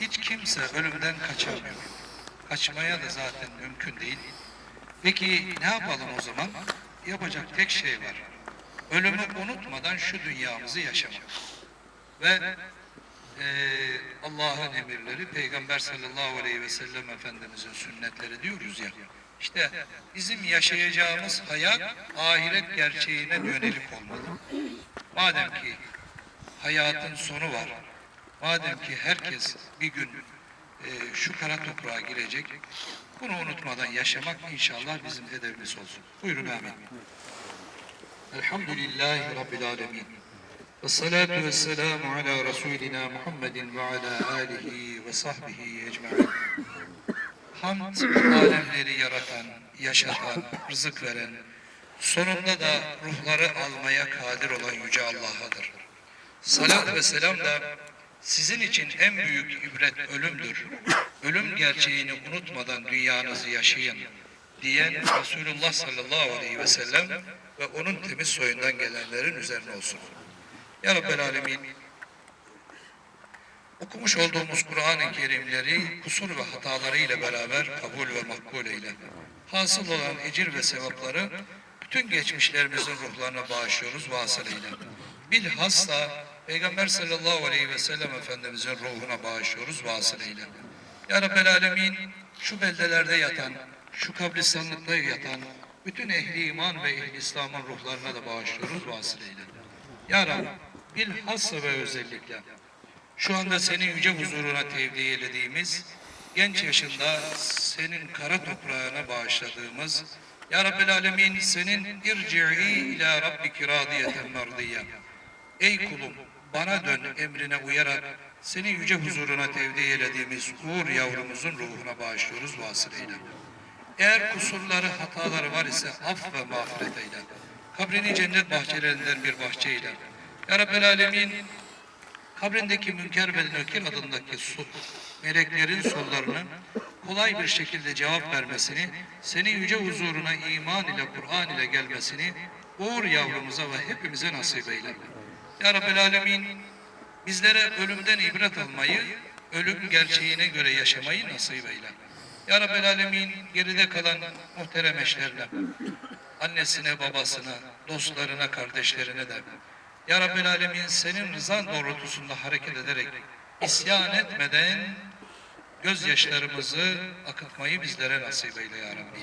Hiç kimse ölümden kaçamıyor. Kaçmaya da zaten mümkün değil. Peki ne yapalım o zaman? Yapacak tek şey var. Ölümü unutmadan şu dünyamızı yaşamak. Ve eee, Allah'ın emirleri, Peygamber sallallahu aleyhi ve sellem Efendimizin sünnetleri diyoruz ya. İşte bizim yaşayacağımız hayat ahiret gerçeğine yönelik olmalı. Madem ki hayatın sonu var, madem ki herkes bir gün eee, şu kara toprağa girecek, bunu unutmadan yaşamak inşallah bizim hedefimiz olsun. Buyurun amin. Elhamdülillahi Rabbil alemin. Ve salatu ve selamu ala Resulina Muhammedin ve ala alihi ve sahbihi ecma'in. Hamd, alemleri yaratan, yaşatan, rızık veren, sonunda da ruhları almaya kadir olan Yüce Allah'adır. Salat ve selam da sizin için en büyük ibret ölümdür. Ölüm gerçeğini unutmadan dünyanızı yaşayın diyen Resulullah sallallahu aleyhi ve sellem ve onun temiz soyundan gelenlerin üzerine olsun. Ya Rabbel Alemin, okumuş olduğumuz Kur'an-ı Kerimleri kusur ve hatalarıyla beraber kabul ve makbul eyle. Hasıl olan ecir ve sevapları bütün geçmişlerimizin ruhlarına bağışlıyoruz, vasıl eyle. Bilhassa Peygamber sallallahu aleyhi ve sellem Efendimizin ruhuna bağışlıyoruz, vasıl eyle. Ya Rabbel Alemin, şu beldelerde yatan, şu kabristanlıkta yatan bütün ehli iman ve ehli İslam'ın ruhlarına da bağışlıyoruz, vasıl eyle. Ya Rabbi, bilhassa ve özellikle şu anda senin yüce huzuruna tevdi eylediğimiz, genç yaşında senin kara toprağına bağışladığımız, Ya Rabbel Alemin senin irci'i ila rabbiki radiyeten mardiyye. Ey kulum bana dön emrine uyarak senin yüce huzuruna tevdi eylediğimiz Uğur yavrumuzun ruhuna bağışlıyoruz vasıl eyle. Eğer kusurları, hataları var ise af ve mağfiret eyle. Kabrini cennet bahçelerinden bir bahçe eyle. Ya Rabbel Alemin kabrindeki Münker ve Nakir adındaki su, meleklerin sorularını kolay bir şekilde cevap vermesini, senin yüce huzuruna iman ile Kur'an ile gelmesini Uğur yavrumuza ve hepimize nasip eyle. Ya Rabbel Alemin bizlere ölümden ibret almayı, ölüm gerçeğine göre yaşamayı nasip eyle. Ya Rabbel Alemin geride kalan muhterem eşlerine, annesine, babasına, dostlarına, kardeşlerine de Ya Rabbel Alemin senin rızan doğrultusunda hareket ederek isyan etmeden gözyaşlarımızı akıtmayı bizlere nasip eyle Ya Rabbi.